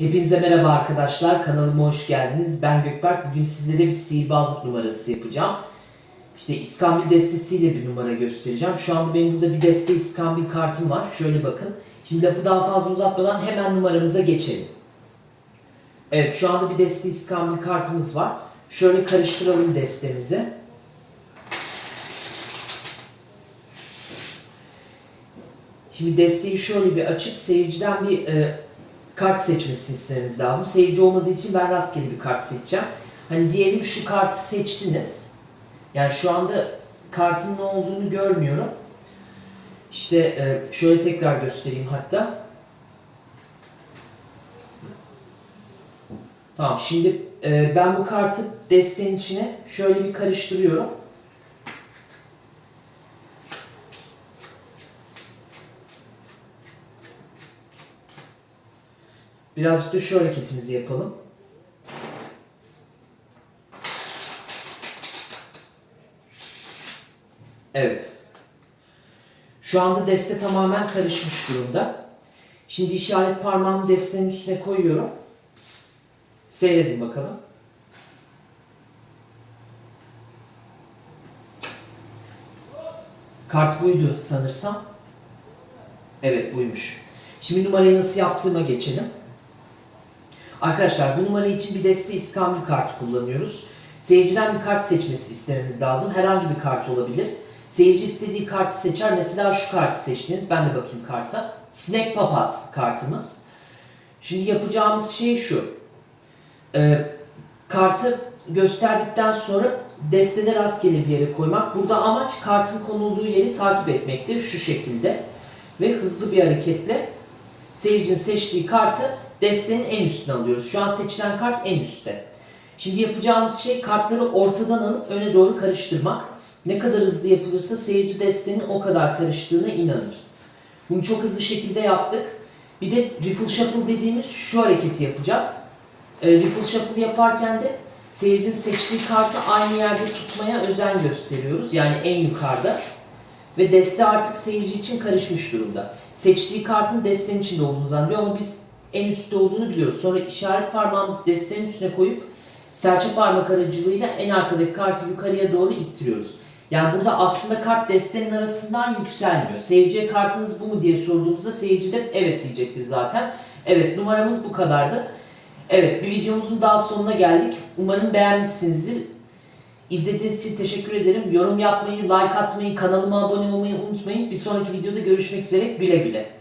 Hepinize merhaba arkadaşlar. Kanalıma hoş geldiniz. Ben Gökberk. Bugün sizlere bir sihirbazlık numarası yapacağım. İşte iskambil destesiyle bir numara göstereceğim. Şu anda benim burada bir deste iskambil kartım var. Şöyle bakın. Şimdi lafı daha fazla uzatmadan hemen numaramıza geçelim. Evet şu anda bir deste iskambil kartımız var. Şöyle karıştıralım destemizi. Şimdi desteği şöyle bir açıp seyirciden bir e, kart seçmesini istememiz lazım. Seyirci olmadığı için ben rastgele bir kart seçeceğim. Hani diyelim şu kartı seçtiniz. Yani şu anda kartın ne olduğunu görmüyorum. İşte e, şöyle tekrar göstereyim hatta. Tamam şimdi e, ben bu kartı desteğin içine şöyle bir karıştırıyorum. Birazcık da şu hareketimizi yapalım. Evet. Şu anda deste tamamen karışmış durumda. Şimdi işaret parmağımı destenin üstüne koyuyorum. Seyredin bakalım. Kart buydu sanırsam. Evet buymuş. Şimdi numarayı nasıl yaptığıma geçelim. Arkadaşlar bu numara için bir deste iskambil kartı kullanıyoruz. Seyirciden bir kart seçmesi istememiz lazım. Herhangi bir kart olabilir. Seyirci istediği kartı seçer. Mesela şu kartı seçtiniz. Ben de bakayım karta. Sinek papaz kartımız. Şimdi yapacağımız şey şu. Ee, kartı gösterdikten sonra destede rastgele bir yere koymak. Burada amaç kartın konulduğu yeri takip etmektir. Şu şekilde. Ve hızlı bir hareketle seyircinin seçtiği kartı destenin en üstüne alıyoruz. Şu an seçilen kart en üstte. Şimdi yapacağımız şey kartları ortadan alıp öne doğru karıştırmak. Ne kadar hızlı yapılırsa seyirci destenin o kadar karıştığına inanır. Bunu çok hızlı şekilde yaptık. Bir de riffle shuffle dediğimiz şu hareketi yapacağız. E, riffle shuffle yaparken de seyircinin seçtiği kartı aynı yerde tutmaya özen gösteriyoruz. Yani en yukarıda. Ve deste artık seyirci için karışmış durumda. Seçtiği kartın destenin içinde olduğunu zannediyor ama biz en üstte olduğunu biliyoruz. Sonra işaret parmağımızı destenin üstüne koyup serçe parmak aracılığıyla en arkadaki kartı yukarıya doğru ittiriyoruz. Yani burada aslında kart destenin arasından yükselmiyor. Seyirciye kartınız bu mu diye sorduğumuzda seyirci de evet diyecektir zaten. Evet numaramız bu kadardı. Evet bir videomuzun daha sonuna geldik. Umarım beğenmişsinizdir. İzlediğiniz için teşekkür ederim. Yorum yapmayı, like atmayı, kanalıma abone olmayı unutmayın. Bir sonraki videoda görüşmek üzere. Güle güle.